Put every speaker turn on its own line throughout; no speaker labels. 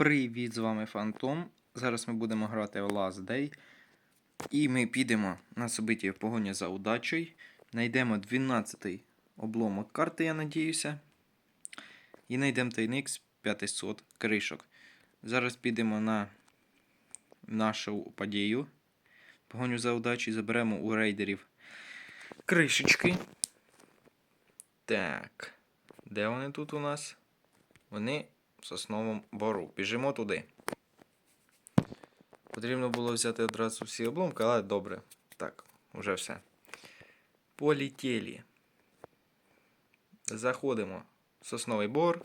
Привіт, з вами Фантом. Зараз ми будемо грати в Last Day. І ми підемо на собиття в погоні за удачею. Найдемо 12-й обломок карти, я надіюся. І знайдемо тайник з 500 кришок. Зараз підемо на нашу подію. Погоню за удачею заберемо у рейдерів кришечки. Так. Де вони тут у нас? Вони в сосновому бору. Біжимо туди. Потрібно було взяти одразу всі обломки, але добре. Так, вже все. Полетіли. Заходимо в сосновий бор.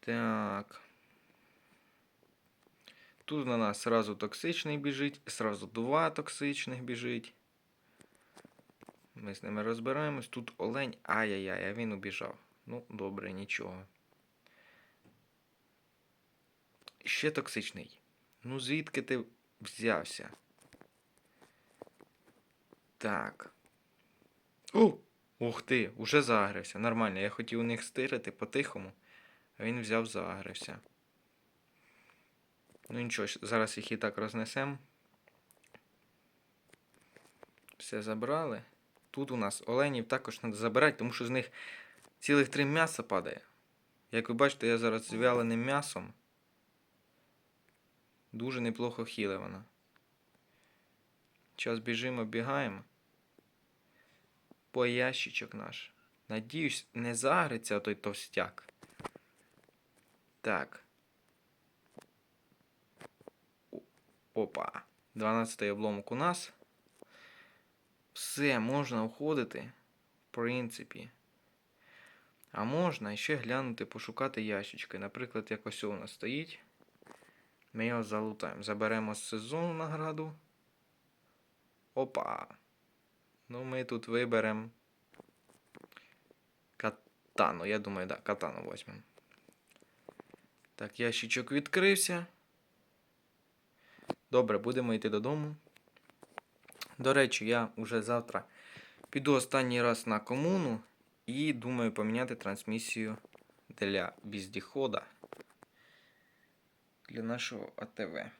Так. Тут на нас сразу токсичний біжить, сразу два токсичних біжить. Ми з ними розбираємось. Тут олень. Ай-яй-яй, а він убіжав. Ну, добре, нічого. Ще токсичний. Ну, звідки ти взявся? Так. О! Ух ти, уже загрився. Нормально. Я хотів у них стирити по-тихому, а він взяв загрився. Ну нічого, зараз їх і так рознесемо. Все забрали. Тут у нас оленів також треба забирати, тому що з них цілих три м'яса падає. Як ви бачите, я зараз з вяленим м'ясом. Дуже неплохо хіле вона. Зараз біжимо, бігаємо. По ящичок наш. Надіюсь, не загриться той товстяк. Так. Опа. 12-й обломок у нас. Все, можна уходити. В принципі. А можна ще глянути, пошукати ящички. Наприклад, як ось у нас стоїть. Ми його залутаємо. Заберемо з сезону награду. Опа. Ну, ми тут виберемо. Катану. Я думаю, да, катану візьмемо. Так, ящичок відкрився. Добре, будемо йти додому. До речі, я вже завтра піду останній раз на комуну і думаю поміняти трансмісію для віздіхода для нашого АТВ.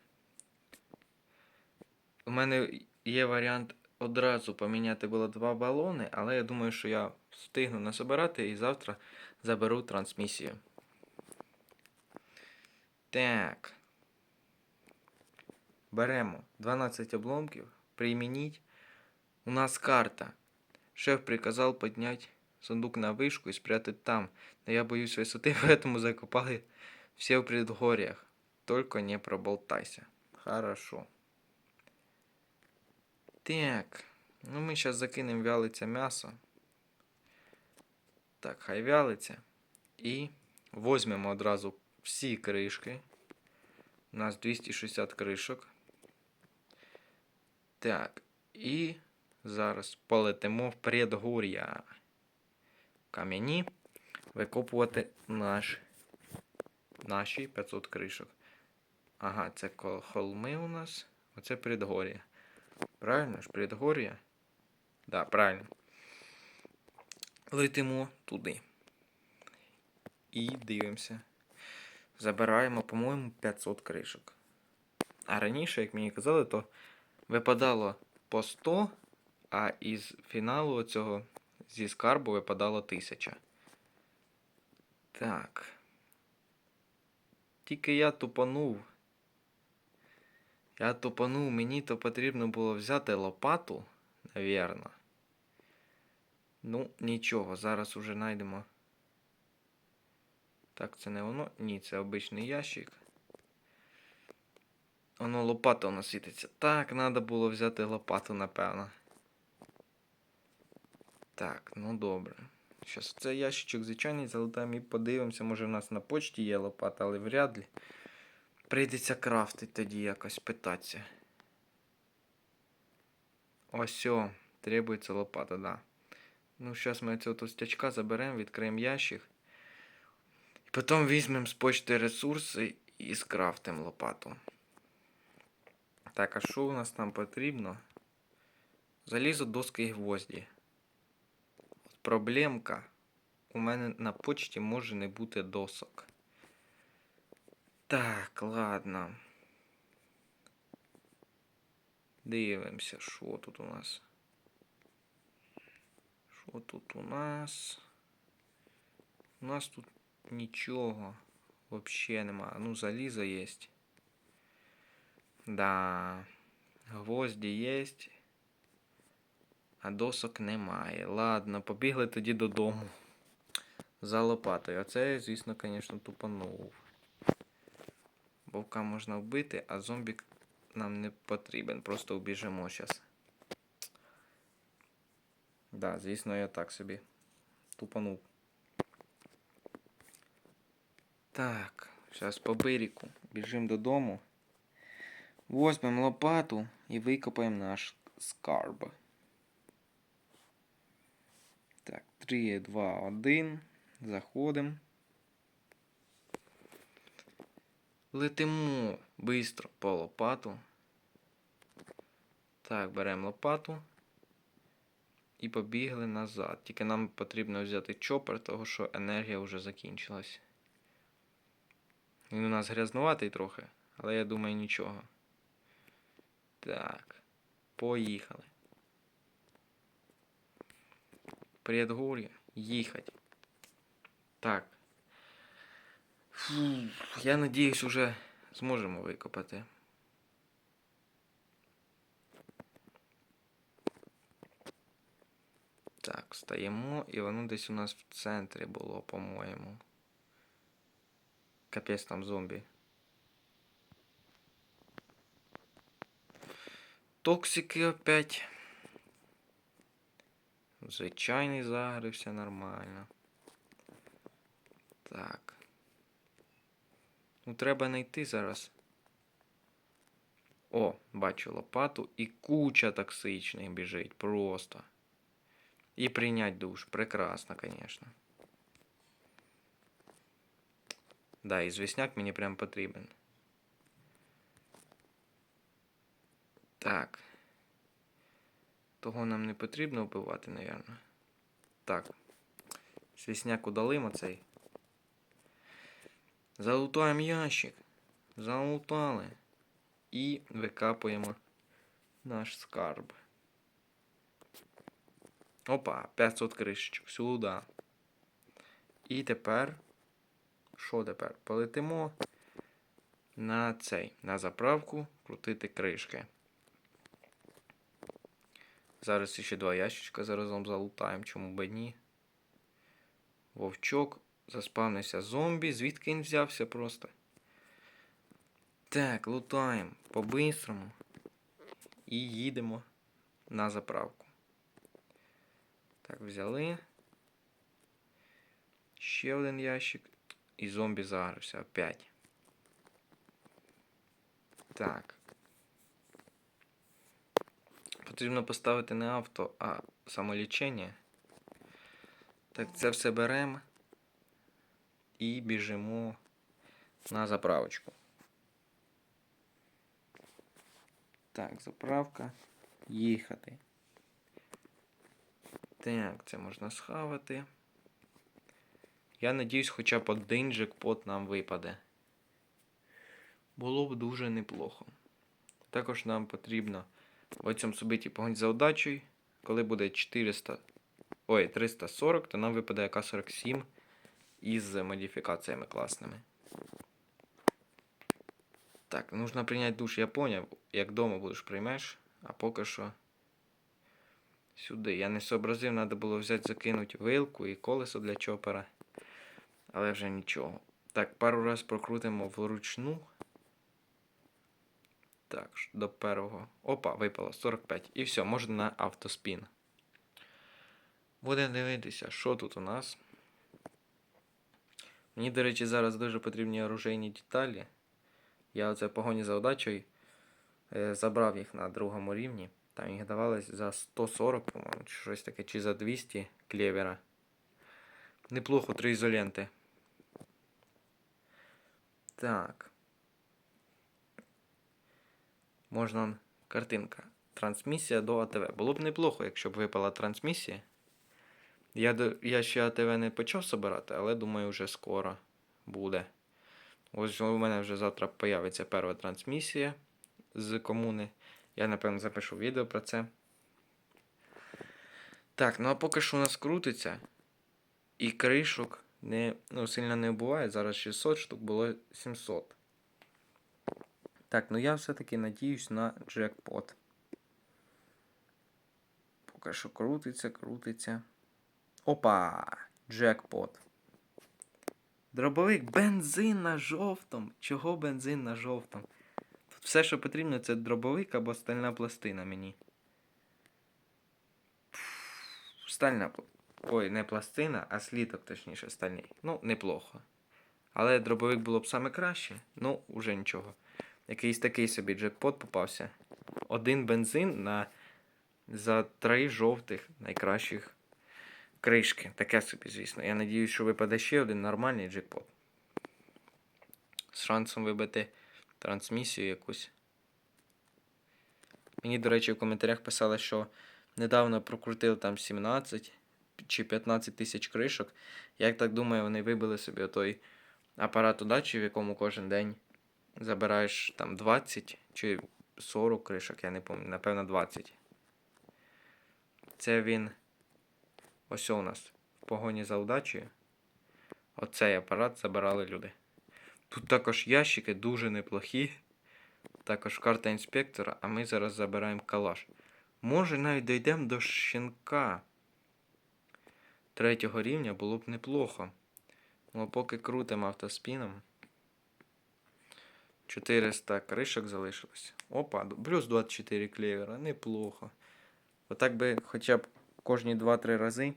У мене є варіант одразу поміняти було два балони, але я думаю, що я встигну насобирати і завтра заберу трансмісію. Так. Беремо 12 обломків. Примініть. У нас карта. Шеф приказал поднять сундук на вышку и спрятать там. Но я боюсь высоты, поэтому закопали все в предгорьях. Только не проболтайся. Хорошо. Так. Ну, ми зараз закинемо вялиться м'ясо. Так, хай вялиться. І візьмемо одразу всі кришки. У нас 260 кришок. Так, і зараз полетимо в предгор'я. Кам'яні викопувати наш, наші 500 кришок. Ага, це холми у нас. Оце предгор'я. Правильно ж, предгор'я? Да, правильно. Летимо туди. І дивимося. Забираємо, по-моєму, 500 кришок. А раніше, як мені казали, то випадало по 100, а із фіналу цього зі скарбу випадало 1000. Так. Тільки я тупанув. Я тупанув, мені то потрібно було взяти лопату, навірно. Ну, нічого, зараз уже знайдемо. Так, це не воно. Ні, це обичний ящик. Воно лопата у нас світиться. Так, треба було взяти лопату, напевно. Так, ну добре. Щас цей ящичок звичайний залутаємо і подивимося, може в нас на почті є лопата, але вряд ли. Прийдеться крафтити тоді якось питатися. Ось о, требується лопата, да. Ну, зараз ми цього товстячка заберемо, відкриємо ящик. І потім візьмемо з почти ресурси і скрафтимо лопату. Так, а що у нас там потрібно? Залізо, доски і гвозді. От проблемка у мене на почті може не бути досок. Так, ладно. Дивимося, що тут у нас. Що тут у нас? У нас тут нічого вообще нема. Ну, залізо є. Да. Гвозді є. А досок немає. Ладно, побігли тоді додому. За лопатою. А це, звісно, звісно, тупанув. Вовка можна вбити, а зомбік нам не потрібен. Просто убіжимо зараз. Да, звісно, я так собі. Тупанув. Так, зараз по берегу. Біжимо додому. Возьмемо лопату і викопаємо наш скарб. Так, 3, 2, 1. Заходимо. Летимо бистро по лопату. Так, беремо лопату. І побігли назад. Тільки нам потрібно взяти чопер, того що енергія вже закінчилась. Він у нас грязнуватий трохи, але я думаю нічого. Так. Поїхали. Предгор'я. Їхать. Так. Фу, я надіюсь, уже зможемо викопати. Так, стаємо, і воно десь у нас в центрі було, по-моєму. Капець там зомбі. Токсики опять. Звичайний загрився нормально. Так. Ну, треба знайти зараз. О, бачу лопату і куча токсичних біжить. Просто. І прийнять душ. Прекрасно, конечно. Да, і звісняк мені прям потрібен. Так. Того нам не потрібно вбивати, напевно. Так. Свісняк удалимо цей. Залутаємо ящик. Залутали. І викапуємо наш скарб. Опа, 500 кришечок. Сюди. І тепер. Що тепер? Полетимо на цей, на заправку крутити кришки. Зараз ще два ящичка заразом залутаємо, чому би ні. Вовчок. Заспавнився зомбі. Звідки він взявся просто? Так, лутаємо по-бистрому. І їдемо на заправку. Так, взяли. Ще один ящик. І зомбі загрився опять. Так. Потрібно поставити не авто, а самолічення. Так, це все беремо і біжимо на заправочку. Так, заправка. Їхати. Так, це можна схавати. Я надіюсь, хоча б один джекпот нам випаде. Було б дуже неплохо. Також нам потрібно в цьому субиті погонь за удачею. Коли буде 400. Ой, 340, то нам випаде АК-47 із модифікаціями класними. Так, нужно прийняти душ, я поняв. Як вдома будеш приймеш, а поки що сюди. Я не сообразив, треба було взяти, закинути вилку і колесо для чопера. Але вже нічого. Так, пару раз прокрутимо вручну. Так, до першого. Опа, випало 45. І все, можна на автоспін. Будемо дивитися, що тут у нас. Мені, до речі, зараз дуже потрібні оружейні деталі. Я оце погоні за удачею е, забрав їх на другому рівні. Там їх давалось за 140, по-моєму, чи щось таке, чи за 200 клевера. Неплохо, три ізоленти. Так. Можна картинка. Трансмісія до АТВ. Було б неплохо, якщо б випала трансмісія. Я, я ще АТВ не почав собирати, але думаю, вже скоро буде. Ось у мене вже завтра появиться перша трансмісія з комуни. Я, напевно, запишу відео про це. Так, ну а поки що у нас крутиться. І кришок не, ну, сильно не буває. Зараз 600 штук було 700. Так, ну я все-таки надіюсь на джекпот. Поки що крутиться, крутиться. Опа! Джекпот. Дробовик бензин на жовтому. Чого бензин на жовтому? Тут все, що потрібно, це дробовик або стальна пластина мені. Стальна Ой, не пластина, а сліток, точніше, стальний. Ну, неплохо. Але дробовик було б саме краще. Ну, уже нічого. Якийсь такий собі джекпот попався. Один бензин на за три жовтих найкращих кришки. Таке собі, звісно. Я надіюсь, що випаде ще один нормальний джекпот. З шансом вибити трансмісію якусь. Мені, до речі, в коментарях писали, що недавно прокрутили там 17 чи 15 тисяч кришок. Я так думаю, вони вибили собі той апарат удачі, в якому кожен день забираєш там 20 чи 40 кришок, я не пам'ятаю, напевно, 20. Це він. Ось у нас в погоні за удачею. Оцей апарат забирали люди. Тут також ящики дуже неплохі. Також карта інспектора, а ми зараз забираємо калаш. Може навіть дійдемо до щенка. Третього рівня було б неплохо. Ну, поки крутимо автоспіном. 400 кришок залишилось. Опа, плюс 24 клевера, неплохо. Отак би хоча б кожні 2-3 рази.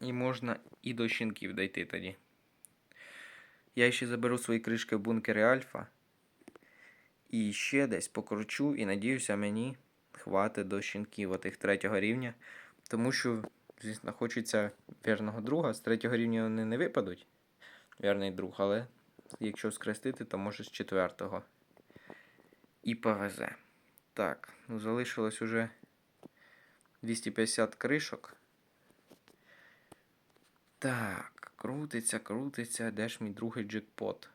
І можна і до щенків дійти тоді. Я ще заберу свої кришки в бункері Альфа. І ще десь покручу, і надіюся, мені хватить до щенків отих третього рівня. Тому що, звісно, хочеться вірного друга. З третього рівня вони не випадуть. Вірний друг, але якщо скрестити, то може з четвертого. І повезе. Так, ну залишилось уже 250 кришок. Так, крутиться, крутиться. Де ж мій другий джекпот?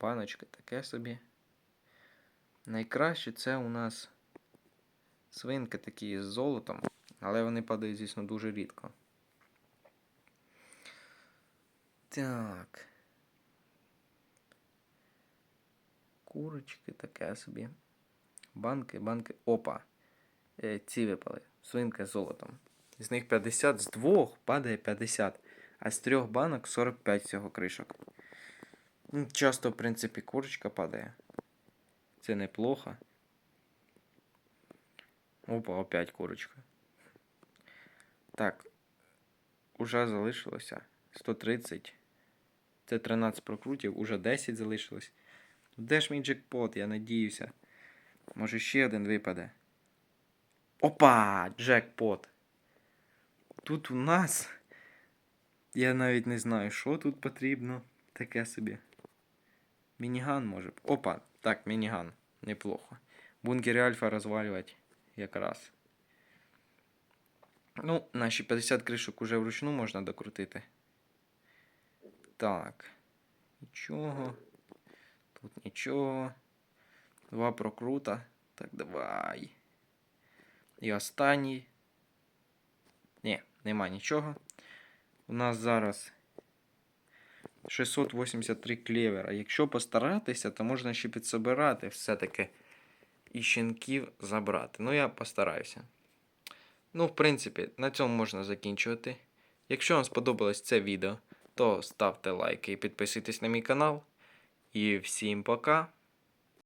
Баночка таке собі. Найкраще це у нас свинки такі з золотом, але вони падають, звісно, дуже рідко. Так. Курочки таке собі. Банки, банки. Опа. Е, ці випали. Свинка з золотом. З них 50, з двох падає 50, а з трьох банок 45 всього кришок. Ну, Часто, в принципі, курочка падає. Це неплохо. Опа, опять курочка. Так. Уже залишилося 130. Це 13 прокрутів, уже 10 залишилось. Де ж мій джекпот, я надіюся. Може ще один випаде. Опа! Джекпот. Тут у нас. Я навіть не знаю, що тут потрібно. Таке собі. Мініган може. Опа, так, мініган. Неплохо. Бункері Альфа розвалювати якраз. Ну, наші 50 кришок уже вручну можна докрутити. Так. Нічого. Тут нічого. Два прокрута. Так, давай. І останній. Ні, нема нічого. У нас зараз 683 клевера. Якщо постаратися, то можна ще підсобирати все-таки і щенків забрати. Ну, я постараюся. Ну, в принципі, на цьому можна закінчувати. Якщо вам сподобалось це відео, то ставте лайки і підписуйтесь на мій канал. І всім пока!